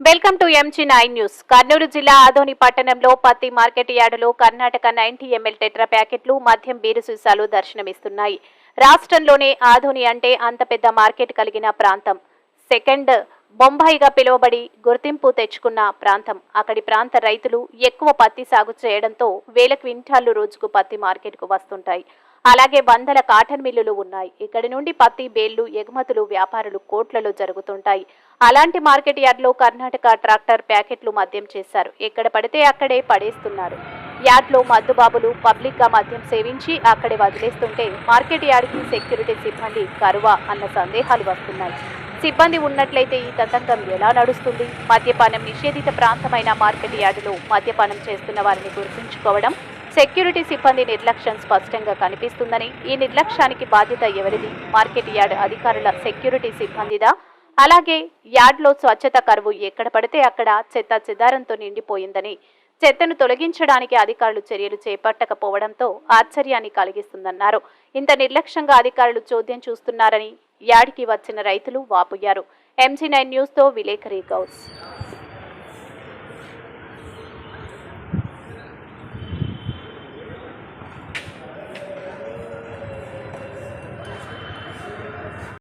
Welcome to MG nine news. Kurnool జిల్లా ఆదోని పట్టణంలో పత్తి మార్కెట్ యార్డులో కర్ణాటక నైన్టీ ఎంఎల్ టెట్రా ప్యాకెట్లు మద్యం బీరు సీసాలు దర్శనమిస్తున్నాయి. రాష్ట్రంలోనే ఆదోని అంటే అంత పెద్ద మార్కెట్ కలిగిన ప్రాంతం. సెకండ్ బొంబాయిగా పిలువబడి గుర్తింపు తెచ్చుకున్న ప్రాంతం. అక్కడి ప్రాంత రైతులు ఎక్కువ పత్తి సాగు చేయడంతో వేల క్వింటాళ్ళు రోజుకు పత్తి మార్కెట్కు వస్తుంటాయి. అలాగే వందల కాటన్ మిల్లులు ఉన్నాయి. ఇక్కడి నుండి పత్తి బేళ్ళు ఎగుమతులు వ్యాపారులు కోట్లలో జరుగుతుంటాయి. అలాంటి మార్కెట్ యార్డ్లో కర్ణాటక ట్రాక్టర్ ప్యాకెట్లు మద్యం చేశారు. ఎక్కడ పడితే అక్కడే పడేస్తున్నారు. యార్డ్లో మద్దుబాబులు పబ్లిక్గా మద్యం సేవించి అక్కడే వదిలేస్తుంటే మార్కెట్ యార్డ్కి సెక్యూరిటీ సిబ్బంది కరువా అన్న సందేహాలు వస్తున్నాయి. సిబ్బంది ఉన్నట్లయితే ఈ తతంగం ఎలా నడుస్తుంది? మద్యపానం నిషేధిత ప్రాంతమైన మార్కెట్ యార్డులో మద్యపానం చేస్తున్న వారిని గుర్తుంచుకోవడం సెక్యూరిటీ సిబ్బంది నిర్లక్ష్యం స్పష్టంగా కనిపిస్తుందని ఈ నిర్లక్ష్యానికి బాధ్యత ఎవరిది? మార్కెట్ యార్డ్ అధికారుల సెక్యూరిటీ సిబ్బందిదా? అలాగే యార్డ్లో స్వచ్ఛత కరువు ఎక్కడ పడితే అక్కడ చెత్త చెదారంతో నిండిపోయిందని చెత్తను తొలగించడానికి అధికారులు చర్యలు చేపట్టకపోవడంతో ఆశ్చర్యాన్ని కలిగిస్తుందన్నారు. ఇంత నిర్లక్ష్యంగా అధికారులు చోద్యం చూస్తున్నారని యాడికి వచ్చిన రైతులు వాపోయారు. ఎంజీ నైన్ న్యూస్తో విలేకరి గౌస్.